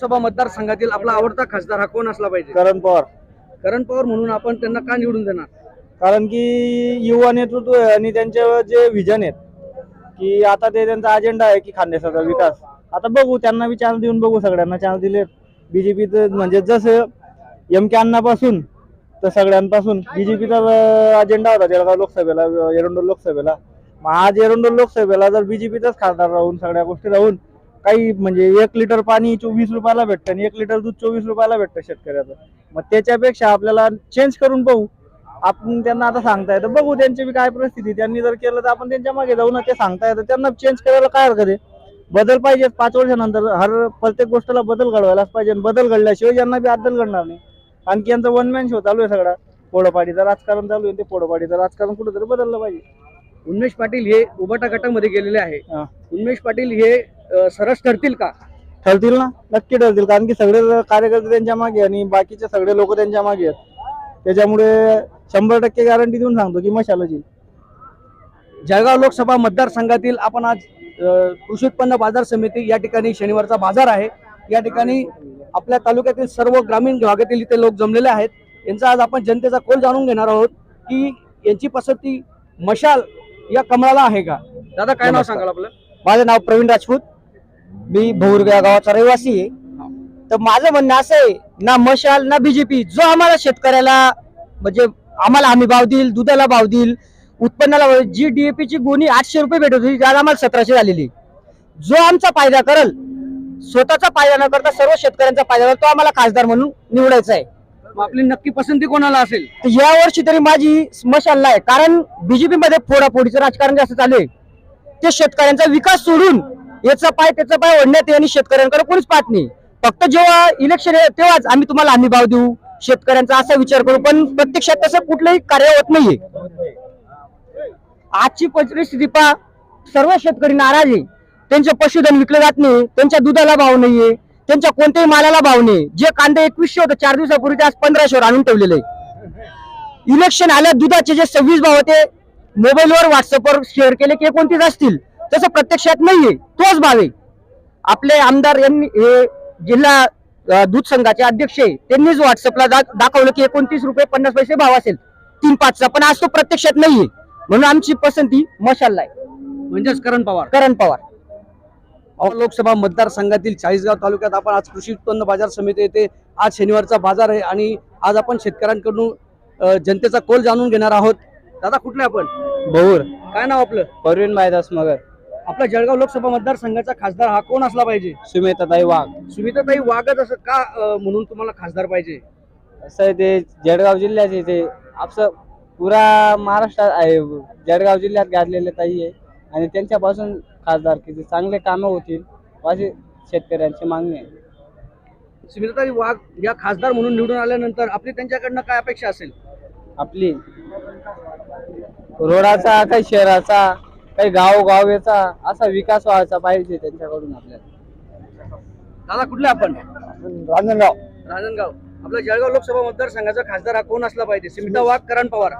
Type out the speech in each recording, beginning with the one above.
लोकसभा मतदारसंघातील आपला आवडता खासदार हा कोण असला पाहिजे? करण पवार. करण पवार म्हणून आपण त्यांना का निवडून देणार? कारण की युवा नेतृत्व आहे आणि त्यांचे जे विजन आहेत की आता ते त्यांचा अजेंडा आहे की खानदेशाचा विकास. आता बघू त्यांना बी चान्स देऊन बघू सगळ्यांना चान्स दिले बीजेपीच म्हणजे जसं एम के अण्णापासून तर सगळ्यांपासून. बीजेपीचा अजेंडा होता जळगाव लोकसभेला एरंडोल लोकसभेला. मग आज एरंडोल लोकसभेला जर बीजेपीचाच खासदार राहून सगळ्या गोष्टी राहून काही म्हणजे एक लिटर पाणी चोवीस रुपयाला भेटतं आणि एक लिटर दूध चोवीस रुपयाला भेटतं शेतकऱ्याचं. मग त्याच्यापेक्षा आपल्याला चेंज करून पाहू. आपण त्यांना आता सांगता येतं. बघू त्यांची बी काय परिस्थिती. त्यांनी जर केलं तर आपण त्यांच्या मागे जाऊ ना ते सांगता येतं. त्यांना चेंज करायला काय हरकत आहे? बदल पाहिजे पाच वर्षानंतर. हर प्रत्येक गोष्टीला बदल घडवायलाच पाहिजे आणि बदल घडल्याशिवाय यांना बी अद्दल घडणार नाही. आणखी यांचा वन मॅन शो चालू आहे सगळा. पोडोपाडीचं राजकारण चालू आहे ते पोडोपाडीचं राजकारण कुठेतरी बदललं पाहिजे. उन्मेष पाटील हे उबाटा गटामध्ये गेलेले आहे. उन्मेष पाटील हे सरस ठरतील का? ठरतील ना? नक्की ठरतील. कारण की सगळे कार्यकर्ते त्यांच्या मागे आणि बाकीचे सगळे लोक त्यांच्या मागे आहेत. त्याच्यामुळे शंभर टक्के गॅरंटी देऊन सांगतो की मशालच. जळगाव लोकसभा मतदारसंघातील आपण आज कृषी उत्पन्न बाजार समिती या ठिकाणी शनिवारचा बाजार आहे. या ठिकाणी आपल्या तालुक्यातील सर्व ग्रामीण भागातील इथे लोक जमलेले आहेत. यांचा आज आपण जनतेचा कोल जाणून घेणार आहोत की यांची पसंती मशाल या कमळाला आहे का? दादा काय नाव. सांगाल आपलं? माझं नाव प्रवीण राजपूत. मी भोर या गावाचा रहिवासी आहे. तर माझं म्हणणं असं आहे ना मशाल ना बीजेपी जो आम्हाला शेतकऱ्याला म्हणजे आम्हाला हमी भाव देईल दुधाला भाव देईल उत्पन्नाला भाव देईल, जी डीएपी ची गोणी आठशे रुपये भेटत होती आज आम्हाला सतराशे झालेली जो आमचा फायदा करल स्वतःचा फायदा न करता सर्व शेतकऱ्यांचा फायदा करल, तो आम्हाला खासदार म्हणून निवडायचा आहे. मग आपली नक्की पसंती कोणाला असेल? तर या वर्षी तरी माझी मशालला आहे कारण बीजेपी मध्ये फोडाफोडीचं राजकारण जास्त चालू आहे. ते शेतकऱ्यांचा विकास सोडून याचा पाय त्याचा पाय ओढण्यात आणि शेतकऱ्यांकडे कोणीच पाहत नाही. फक्त जेव्हा इलेक्शन आहे तेव्हाच आम्ही तुम्हाला हमी भाव देऊ शेतकऱ्यांचा असा विचार करू. पण प्रत्यक्षात तसं कुठलंही कार्य होत नाहीये. आजची परिस्थिती पहा सर्व शेतकरी नाराज आहे. त्यांचे पशुधन विकले जात नाही त्यांच्या दुधाला भाव नाहीये त्यांच्या कोणत्याही मालाला भाव नाही. जे कांदे एकवीसशे होते चार दिवसापूर्वी ते आज पंधराशेवर आणून ठेवलेले इलेक्शन आल्या दुधाचे जे सव्वीस भाव होते मोबाईलवर व्हॉट्सअपवर शेअर केले की एकोणतीस असतील. तसं प्रत्यक्षात नाहीये तोच भाव आहे. आपले आमदार यांनी हे जिल्हा दूध संघाचे अध्यक्ष आहे त्यांनीच व्हॉट्सअपला दाखवलं की एकोणतीस रुपये पन्नास पैसे भाव असेल. तीन पाचचा पण आज तो प्रत्यक्षात नाहीये. म्हणून आमची पसंती मशालला आहे. म्हणजेच करण पवार. करण पवार. लोकसभा मतदारसंघातील चाळीसगाव तालुक्यात आपण आज कृषी उत्पन्न बाजार समिती येथे आज शनिवारचा बाजार आहे आणि आज आपण शेतकऱ्यांकडून जनतेचा कोल जाणून घेणार आहोत. दादा कुठले आपण? भौर काय नाव आपलं? परवीन मायदास मगर. आपला जळगाव लोकसभा मतदारसंघाचा खासदार हा कोण असला पाहिजे? सुमेताताई वाघ. सुमित्राताई वागत असं का अ, म्हणून तुम्हाला खासदार पाहिजे? असं आहे ते जळगाव जिल्ह्याचे ते. आपलं पुरा महाराष्ट्रात आहे. जळगाव जिल्ह्यात गाजलेले ताई आहे. आणि त्यांच्यापासून खासदार किती चांगले कामं होतील अशी शेतकऱ्यांची मागणी आहे. सुमित्राताई वाघ या खासदार म्हणून निवडून आल्यानंतर आपली त्यांच्याकडनं काय अपेक्षा असेल? आपली. रोडाचा काही शहराचा? काही गाव गावेचा असा विकास व्हायचा पाहिजे त्यांच्याकडून आपल्याला. दादा कुठले आपण? रांजणगाव. राजनगाव. आपला जळगाव लोकसभा मतदारसंघाचा खासदार हा कोण असला पाहिजे? स्मिता वाघ करण पवार.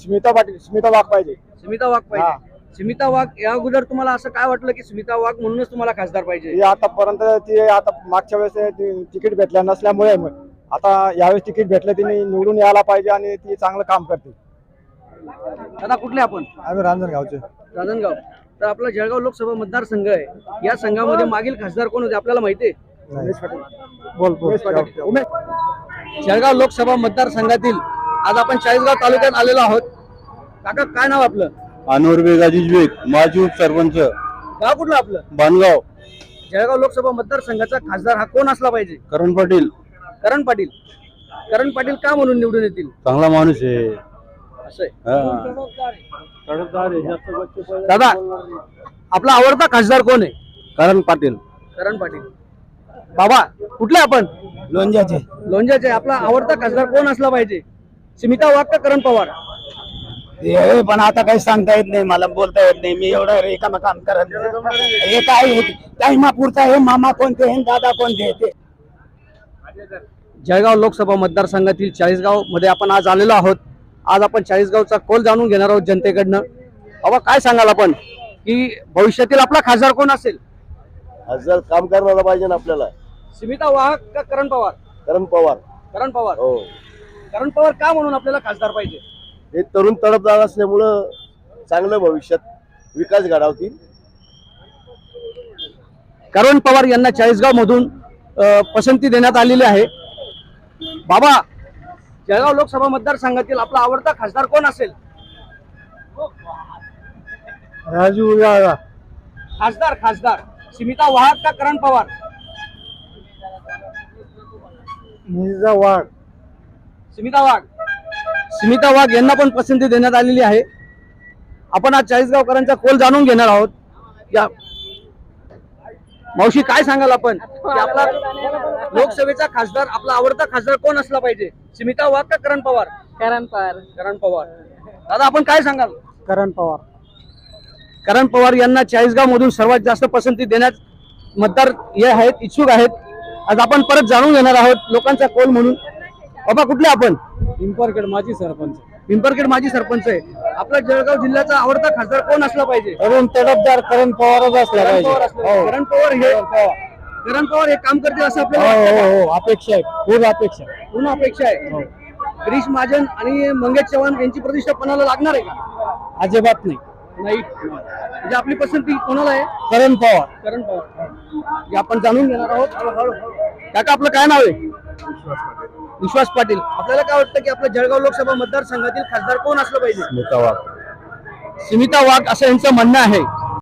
स्मिता पाटील स्मिता वाघ पाहिजे. स्मिता वाघ पाहिजे. स्मिता वाघ या अगोदर तुम्हाला असं काय वाटलं की स्मिता वाघ म्हणूनच तुम्हाला खासदार पाहिजे? ती आतापर्यंत ती आता मागच्या वेळेस ती तिकीट भेटल्या नसल्यामुळे मग. आता यावेळेस तिकीट भेटलं तिने निवडून यायला पाहिजे आणि ती चांगलं काम करते. दादा कुठले आपण? आम्ही रांजणगावचे. राजनगाव. तर आपला जळगाव लोकसभा मतदारसंघ आहे. या संघामध्ये मागील खासदार कोण होते आपल्याला माहिती आहे? बोल बोल. जळगाव लोकसभा मतदारसंघातील आज आपण चाळीसगाव तालुक्यात आलेलो आहोत. काका काय नाव आपलं? अनवर बेगाजी विवेक माजी उपसरपंच. गाव कुठलं आपलं? बांधगाव जळगाव लोकसभा मतदारसंघाचा खासदार हा कोण असला पाहिजे? करण पाटील. करण पाटील. करण पाटील का म्हणून निवडून येतील? चांगला माणूस आहे. हा. दादा आपला आवडता खासदार कोण आहे? करण पाटील. करण पाटील. बाबा कुठले आपण? लोंजाचे लोणच्याचे. आपला आवडता खासदार कोण असला पाहिजे? स्मिता वाघ का करण पवार? पण आता काही सांगता येत नाही मला बोलता येत नाही. मी एवढं रिकाम काम करत. हे काय टाइमा पुरता हे मामा कोणते हे? दादा कोणते ते? जळगाव लोकसभा मतदारसंघातील चाळीसगावमध्ये आपण आज आलेलो आहोत. आज आपण चाळीसगावचा कोल जाणून घेणार आहोत जनतेकडनं. बाबा काय सांगाल आपण? की भविष्यातील आपला खासदार कोण असेल? जर काम करायला पाहिजे ना आपल्याला. स्मिता वाहक का करण पवार? करण पवार. करण पवार. हो. करण पवार का म्हणून आपल्याला खासदार पाहिजे? हे तरुण तडफदार असल्यामुळं चांगलं भविष्यात विकास घडावतील. करण पवार यांना चाळीसगाव मधून पसंती देण्यात आलेली आहे. बाबा जळगाव लोकसभा मतदारसंघातील आपला आवडता खासदार कोण असेल? राजू खासदार खासदार. स्मिता वाहक का करण पवार? मिर्झा वाघ. स्मिता वाघ. स्मिता वाघ यांना पण पसंती देण्यात आलेली आहे. आपण आज चाळीसगावकरांचा कोल जाणून घेणार आहोत. या मावशी काय सांगाल आपण? की आपला लोकसभेचा खासदार आपला आवडता खासदार कोण असला पाहिजे? स्मिता वाघ का करण पवार? करण पवार. करण पवार. दादा आपण काय सांगाल? करण पवार. करण पवार यांना चाळीसगाव मधून सर्वात जास्त पसंती देण्यात मतदार हे आहेत इच्छुक आहेत. आज आपण परत जाणून घेणार आहोत लोकांचा कोल म्हणून. बाबा कुठले आपण? पिंपरखेड माजी सरपंच. पिंपरखेड माजी सरपंच आहे. आपला जळगाव जिल्ह्याचा आवडता खासदार कोण असला पाहिजे? तरुण तडफदार करण पवारच असला करण पाहिजे. पवार असला हो. पाहिजे. करण पवार हे करण पवार हे काम करतील असं हो आपल्याला हो का? हो अपेक्षा आहे. खूप अपेक्षा आहे. पूर्ण अपेक्षा आहे. गिरीश महाजन आणि मंगेश चव्हाण यांची प्रतिष्ठा कोणाला लागणार आहे का? अजिबात नाही. नाही. म्हणजे आपली पसंती कोणाला आहे? करण पवार. करण पवार. हे आपण जाणून घेणार आहोत. काका आपलं काय नाव आहे? विश्वास पाटील आपल्याला काय वाटतं की आपल्या जळगाव लोकसभा मतदारसंघातील खासदार कोण असलं पाहिजे? स्मिता वाघ. स्मिता वाघ असं यांचं म्हणणं आहे.